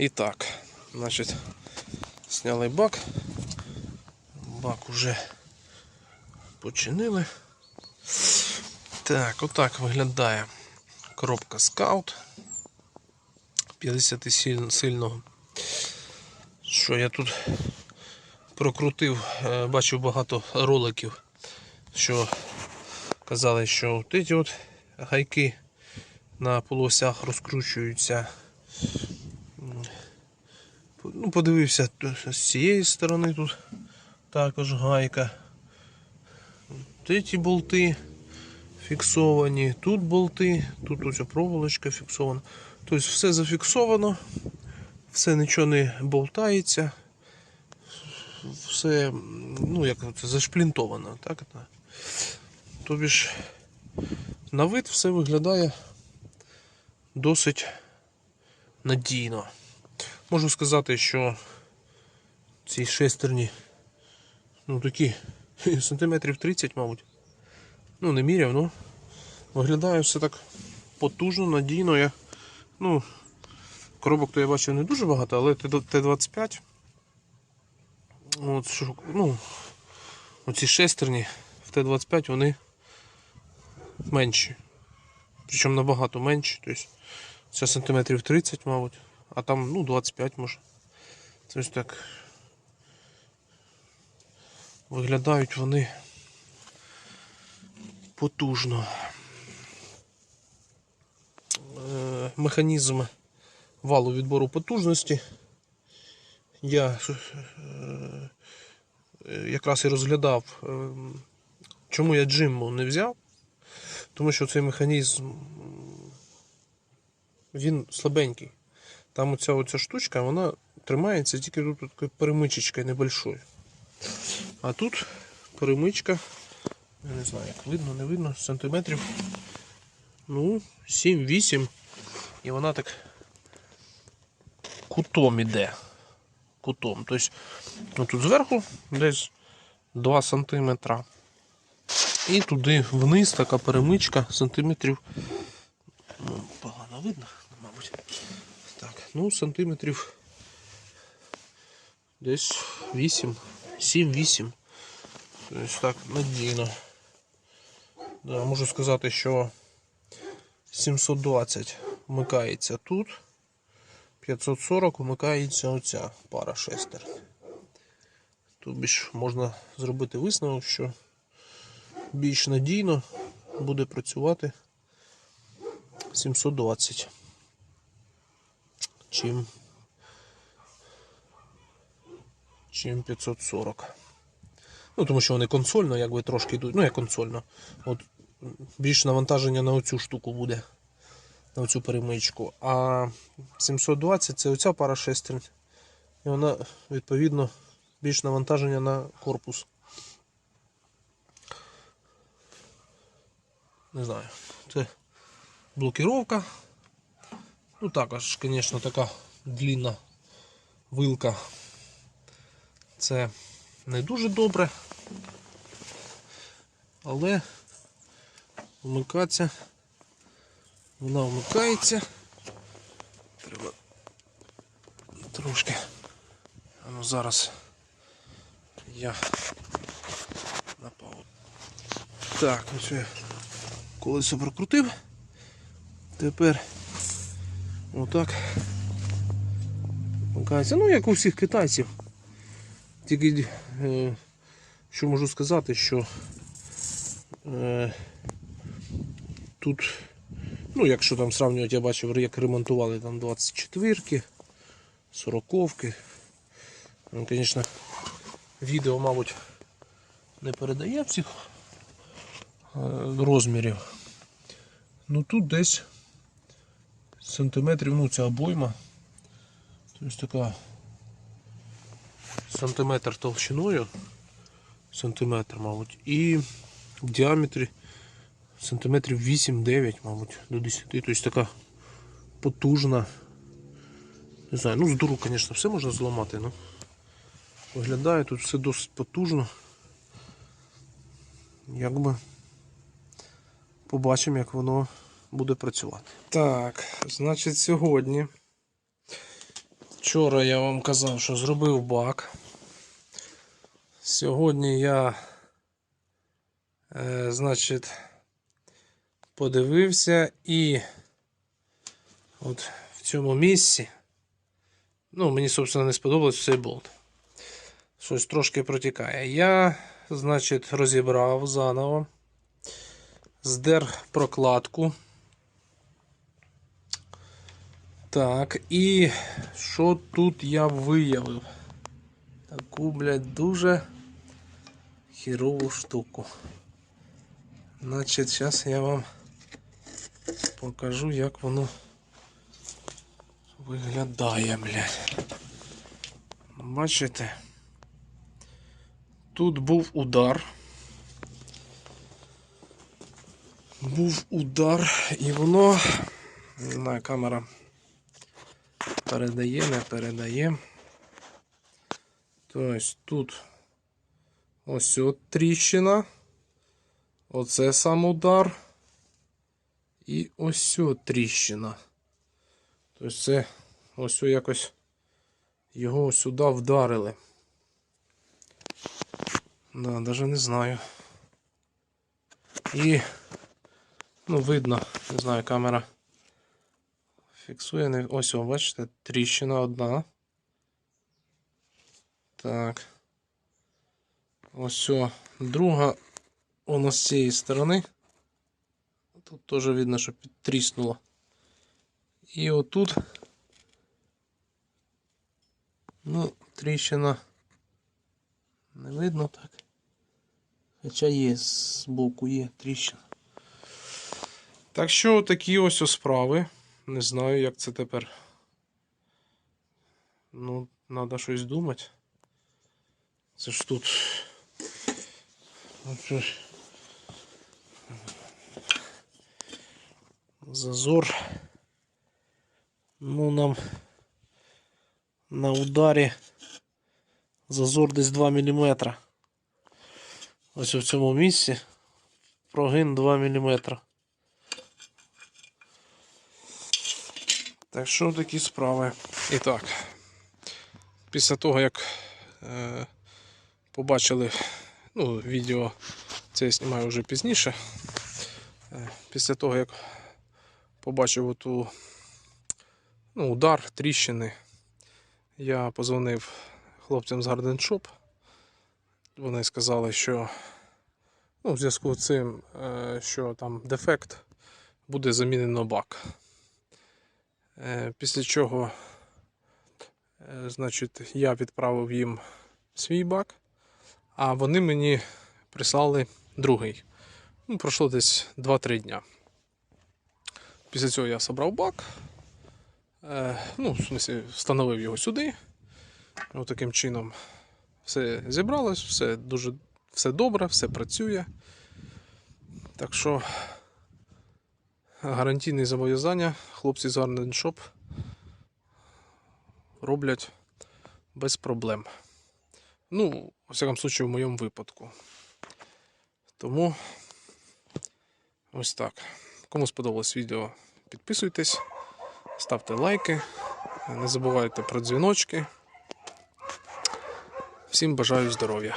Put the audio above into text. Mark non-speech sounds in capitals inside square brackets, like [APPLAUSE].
І так, значить, зняли бак. Бак уже починили. Так, отак виглядає коробка скаут 50 сильного. Що я тут прокрутив, е, бачив багато роликів, що казали, що от ці от гайки на полуосях розкручуються. Ну, подивився з цієї сторони тут також гайка. Ті болти фіксовані, тут болти, тут ось проволочка фіксована. Тобто все зафіксовано, все нічого не болтається, все ну, як це, зашплінтовано. Так? Тобі ж на вид все виглядає досить надійно. Можу сказати, що ці шестерні ну такі [LAUGHS] сантиметрів 30, мабуть. Ну, не міряв, ну виглядає все так потужно, надійно. Я, ну, коробок то я бачив не дуже багато, але Т-25. От, ну, оці шестерні в Т-25 вони менші. Причому набагато менші. Тобто це сантиметрів 30, мабуть, а там ну, 25 може. Ось так. Виглядають вони потужно. Е, Механізм валу відбору потужності. Я е, якраз і розглядав, е, чому я джимму не взяв. Тому що цей механізм він слабенький. Там оця, оця штучка, вона тримається тільки тут такою перемичечкою небольшою. А тут перемичка, я не знаю, як видно, не видно, сантиметрів. Ну, 7-8. І вона так кутом іде. Кутом. Тобто, ну, тут зверху десь 2 сантиметра. І туди вниз така перемичка сантиметрів. Ну, погано видно, мабуть. Ну, сантиметрів десь 8, 7-8. Тобто так надійно. Да, можу сказати, що 720 вмикається тут. 540 вмикається оця пара шестер. Тобі ж можна зробити висновок, що більш надійно буде працювати 720, чим, чим 540. Ну, тому що вони консольно, якби трошки йдуть. Ну, як консольно. От більш навантаження на оцю штуку буде. На оцю перемичку. А 720 це оця пара шестерень. І вона, відповідно, більш навантаження на корпус. Не знаю. Це блокіровка. Ну також, звісно, така длінна вилка. Це не дуже добре. Але вмикатися. Вона вмикається. Треба трошки. А ну зараз я напав. Так, ось я колесо прокрутив. Тепер отак. Ну, як у всіх китайців. Тільки е, що можу сказати, що е, тут, ну якщо там сравнювати, я бачив, як ремонтували там 24-ки, 40-ки. Ну, звісно, відео, мабуть, не передає всіх е, розмірів. Ну тут десь сантиметрів, ну ця обойма. Тобто така сантиметр толщиною, сантиметр, мабуть, і в діаметрі сантиметрів 8-9, мабуть, до 10. Тобто така потужна. Не знаю, ну з дуру, звісно, все можна зламати, але виглядає тут все досить потужно. Якби побачимо, як воно буде працювати. Так, значить, сьогодні Вчора я вам казав, що зробив бак. Сьогодні я, е, значить, подивився і от в цьому місці. Ну, мені, собственно, не сподобався цей болт. Щось трошки протікає. Я, значить, розібрав заново, здер прокладку. Так, і що тут я виявив? Таку, блядь, дуже хірову штуку. Значить, зараз я вам покажу, як воно виглядає, блядь. Бачите? Тут був удар. Був удар, і воно, не знаю, камера передає, не передає. Тобто тут ось от тріщина. Оце сам удар. І ось от тріщина. Тобто це ось якось його сюди вдарили. Да, даже не знаю. І, ну, видно, не знаю, камера фіксує. Ось, о, бачите, тріщина одна. Так. Ось о, друга, воно з цієї сторони. Тут теж видно, що підтріснуло. І отут. Ну, тріщина. Не видно так. Хоча є, з боку є тріщина. Так що такі ось справи. Не знаю, як це тепер. Ну, треба щось думати. Це ж тут. Оце ж. Зазор. Ну, нам на ударі зазор десь 2 мм. Ось в цьому місці прогин 2 мм. Так що такі справи. І так, після того, як е, побачили ну, відео, це я знімаю вже пізніше. Е, після того, як побачив оту ну, удар, тріщини, я позвонив хлопцям з Garden Shop. Вони сказали, що ну, в зв'язку з цим, е, що там дефект, буде замінено бак. Е, Після чого, е, значить, я відправив їм свій бак, а вони мені прислали другий. Ну, пройшло десь 2-3 дня. Після цього я зібрав бак. Е, ну, в смысле, встановив його сюди. Ось таким чином все зібралось, все дуже все добре, все працює. Так що гарантійні зобов'язання хлопці з Shop роблять без проблем. Ну, у всякому случаю, в моєму випадку. Тому ось так. Кому сподобалось відео, підписуйтесь, ставте лайки, не забувайте про дзвіночки. Всім бажаю здоров'я.